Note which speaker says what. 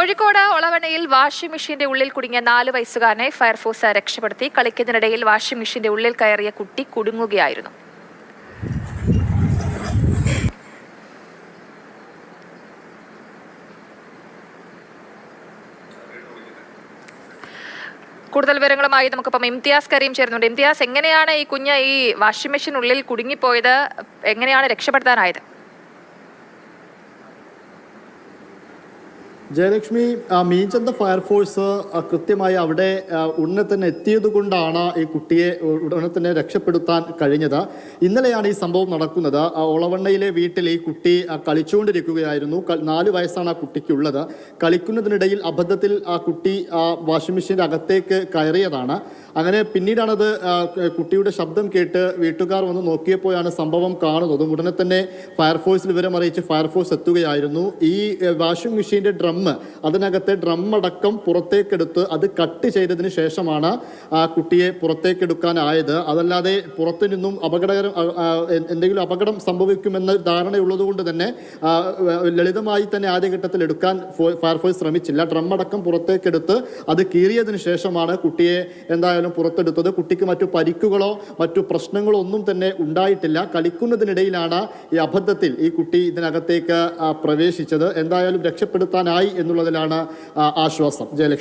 Speaker 1: Kozhikode ഒളവണയിൽ washing മെഷീന്റെ ഉള്ളിൽ കുടുങ്ങിയ നാല് വയസ്സുകാരനെ ഫയർഫോഴ്സ് രക്ഷപ്പെടുത്തി കളിക്കുന്നതിനിടയിൽ വാഷിംഗ് മെഷീന്റെ ഉള്ളിൽ കയറിയ കുട്ടി കുടുങ്ങുകയായിരുന്നു. കൂടുതൽ വിവരങ്ങളുമായി നമുക്കിപ്പം ഇംതിയാസ് കരീം ചേരുന്നുണ്ട്. ഇംതിയാസ് എങ്ങനെയാണ് ഈ കുഞ്ഞ് ഈ വാഷിംഗ് മെഷീൻ ഉള്ളിൽ കുടുങ്ങിപ്പോയത്? എങ്ങനെയാണ് രക്ഷപ്പെടുത്താനായത്?
Speaker 2: ജയലക്ഷ്മി മീൻചന്ത ഫയർഫോഴ്സ് കൃത്യമായി അവിടെ ഉടനെ തന്നെ എത്തിയത് കൊണ്ടാണ് ഈ കുട്ടിയെ ഉടനെ തന്നെ രക്ഷപ്പെടുത്താൻ കഴിഞ്ഞത്. ഇന്നലെയാണ് ഈ സംഭവം നടക്കുന്നത്. ഒളവണ്ണയിലെ വീട്ടിൽ ഈ കുട്ടി കളിച്ചുകൊണ്ടിരിക്കുകയായിരുന്നു. നാല് വയസ്സാണ് ആ കുട്ടിക്കുള്ളത്. കളിക്കുന്നതിനിടയിൽ അബദ്ധത്തിൽ ആ കുട്ടി ആ വാഷിംഗ് മെഷീന്റെ അകത്തേക്ക് കയറിയതാണ്. അങ്ങനെ പിന്നീടാണത് കുട്ടിയുടെ ശബ്ദം കേട്ട് വീട്ടുകാർ വന്ന് നോക്കിയപ്പോഴാണ് സംഭവം കാണുന്നത്. ഉടനെ തന്നെ ഫയർഫോഴ്സിൽ വിവരം അറിയിച്ച് ഫയർഫോഴ്സ് എത്തുകയായിരുന്നു. ഈ വാഷിംഗ് മെഷീന്റെ ഡ്രം അതിനകത്തെ ഡ്രമ്മടക്കം പുറത്തേക്കെടുത്ത് അത് കട്ട് ചെയ്തതിന് ശേഷമാണ് ആ കുട്ടിയെ പുറത്തേക്കെടുക്കാനായത്. അതല്ലാതെ പുറത്തു നിന്നും അപകടകരം എന്തെങ്കിലും അപകടം സംഭവിക്കുമെന്ന ധാരണയുള്ളത് കൊണ്ട് തന്നെ ലളിതമായി തന്നെ ആദ്യഘട്ടത്തിൽ എടുക്കാൻ ഫയർഫോഴ്സ് ശ്രമിച്ചില്ല. ഡ്രമ്മടക്കം പുറത്തേക്കെടുത്ത് അത് കീറിയതിന് ശേഷമാണ് കുട്ടിയെ എന്തായാലും പുറത്തെടുത്തത്. കുട്ടിക്ക് മറ്റു പരിക്കുകളോ മറ്റു പ്രശ്നങ്ങളോ ഒന്നും തന്നെ ഉണ്ടായിട്ടില്ല. കളിക്കുന്നതിനിടയിലാണ് ഈ അബദ്ധത്തിൽ ഈ കുട്ടി ഇതിനകത്തേക്ക് പ്രവേശിച്ചത്. എന്തായാലും രക്ഷപ്പെടുത്താനായി എന്നുള്ളതിലാണ് ആശ്വാസം. ജയലക്ഷ്മി.